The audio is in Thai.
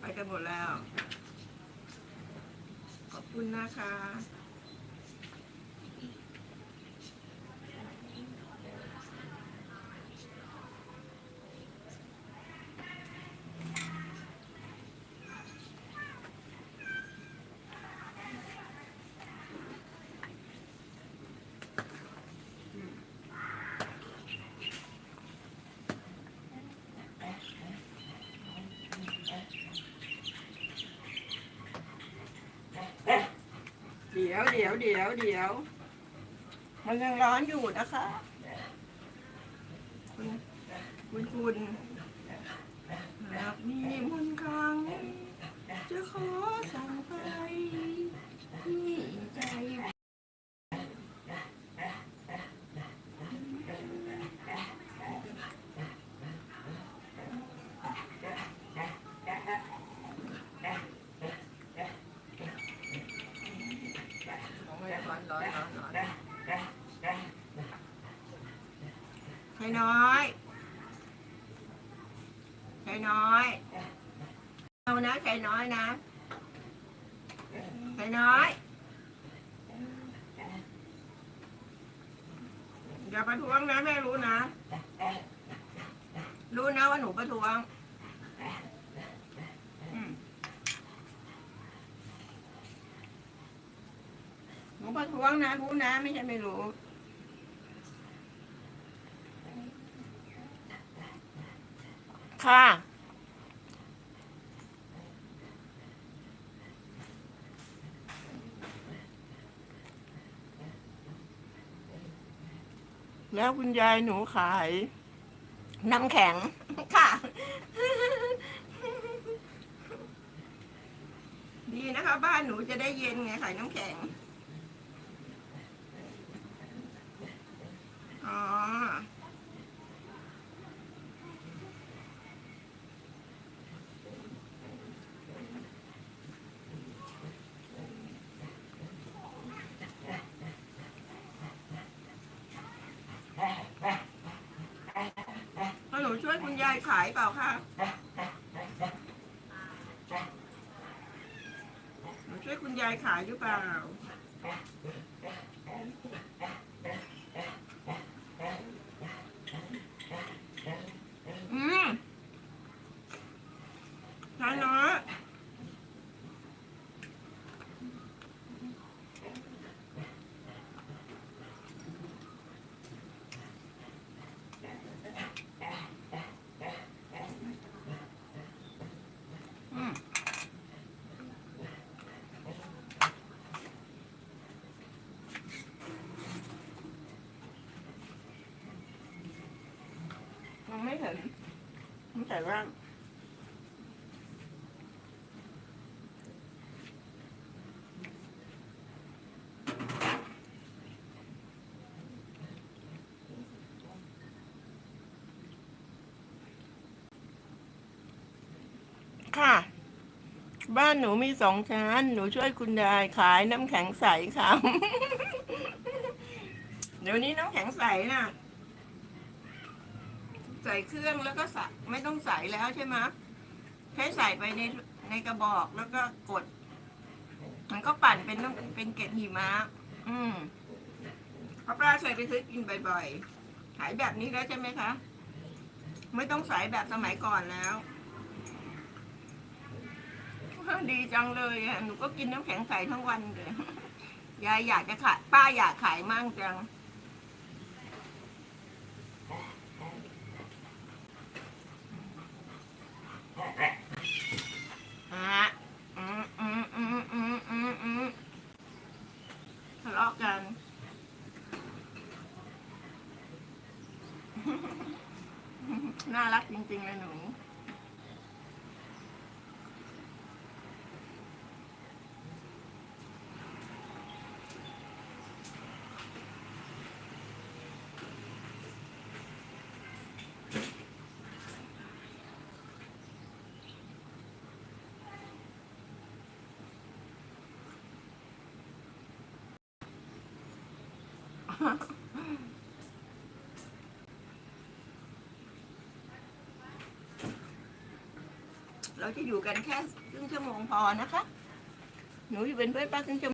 ไปกันหมดแล้ว ขอบคุณนะคะ ดี๋ยวเดี๋ยวเดี๋ยวเดี๋ยว มันยังร้อนอยู่นะคะคุณคุณคุณแบบนี้มนต์ครั้งจะขอสั่งไปที่ใจ ร้อน ร้อนร้อนร้อนไข่น้อยไข่น้อย เอานะไข่น้อยนะไข่น้อยอย่าประท้วงนะแม่รู้นะ รู้นะว่าหนูประท้วงอืม หนูประท้วงนะรู้นะไม่ใช่ไม่รู้ค่ะ แล้วคุณยายหนูขาย น้ำแข็ง ค่ะ ดีนะคะ บ้านหนูจะได้เย็นไงขายน้ำแข็ง อ๋อ แล้วหนูช่วยคุณยายขายเปล่าคะหนูช่วยคุณยายขายหรือเปล่า อืมทานเนาะอืมยัง ไม่เห็นไม่ใส่ว่างค่ะ บ้านหนูมีสองชั้น หนูช่วยคุณยายขายน้ำแข็งใสค่ะ เดี๋ยวนี้น้ำแข็งใสน่ะ ใส่เครื่องแล้วก็ใส่ไม่ต้องใส่แล้วใช่ไหมแค่ใส่ไปในในกระบอกแล้วก็กด มันก็ปั่นเป็นน้ำเป็นเกล็ดหิมะ อืมเพราะปลาเคยไปซื้อกินบ่อยๆขายแบบนี้แล้วใช่ไหมคะ ไม่ต้องใส่แบบสมัยก่อนแล้วดีจังเลยอะหนูก็กินน้ำแข็งใสทั้งวันเลยยายอยากจะขายป้าอยากขายมั่งจัง อะอืมอืมอืมอืมอืมอืม ทะเลาะกัน น่ารักจริงๆเลยหนู เราจะอยู่กันแค่ครึ่งชั่วโมงพอนะคะ หนูอยู่เป็นเพื่อนป้าครึ่งชั่วโมง